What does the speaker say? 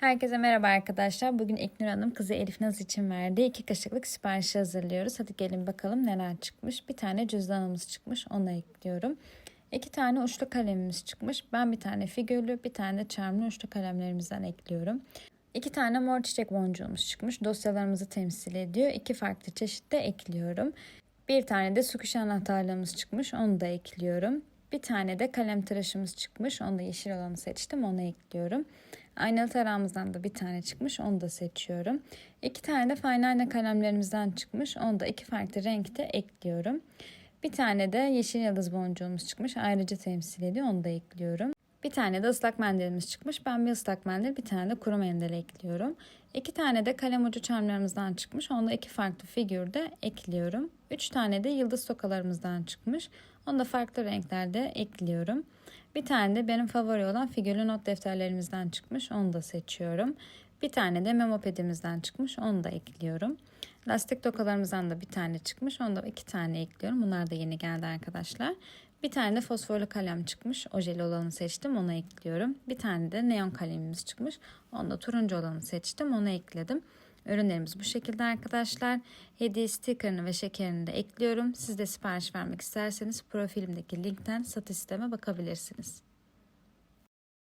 Herkese merhaba arkadaşlar. Bugün İknur Hanım kızı Elif Naz için verdiği iki kaşıklık siparişi hazırlıyoruz. Hadi gelin bakalım neler çıkmış. Bir tane cüzdanımız çıkmış. Onu ekliyorum. İki tane uçlu kalemimiz çıkmış. Ben bir tane figürlü, bir tane de charmlı uçlu kalemlerimizden ekliyorum. İki tane mor çiçek boncuğumuz çıkmış. Dosyalarımızı temsil ediyor. İki farklı çeşitte ekliyorum. Bir tane de su kuşu anahtarlığımız çıkmış. Onu da ekliyorum. Bir tane de kalem tıraşımız çıkmış. Onu da yeşil olanı seçtim. Onu ekliyorum. Aynalı tarağımızdan da bir tane çıkmış. Onu da seçiyorum. İki tane de fine ayna kalemlerimizden çıkmış. Onu da iki farklı renkte ekliyorum. Bir tane de yeşil yıldız boncuğumuz çıkmış. Ayrıca temsil ediyor. Onu da ekliyorum. Bir tane de ıslak mendilimiz çıkmış. Ben bir ıslak mendil, bir tane de kuru mendil ekliyorum. İki tane de kalem ucu çarmlarımızdan çıkmış. Onda iki farklı figürde ekliyorum. Üç tane de yıldız tokalarımızdan çıkmış. Onu da farklı renklerde ekliyorum. Bir tane de benim favori olan figürlü not defterlerimizden çıkmış. Onu da seçiyorum. Bir tane de memopedimizden çıkmış. Onu da ekliyorum. Lastik tokalarımızdan da bir tane çıkmış. Onu da iki tane ekliyorum. Bunlar da yeni geldi arkadaşlar. Bir tane de fosforlu kalem çıkmış. Ojeli olanı seçtim. Onu ekliyorum. Bir tane de neon kalemimiz çıkmış. Onu da turuncu olanı seçtim. Onu ekledim. Ürünlerimiz bu şekilde arkadaşlar. Hediye stickerını ve şekerini de ekliyorum. Siz de sipariş vermek isterseniz profilimdeki linkten satış sisteme bakabilirsiniz.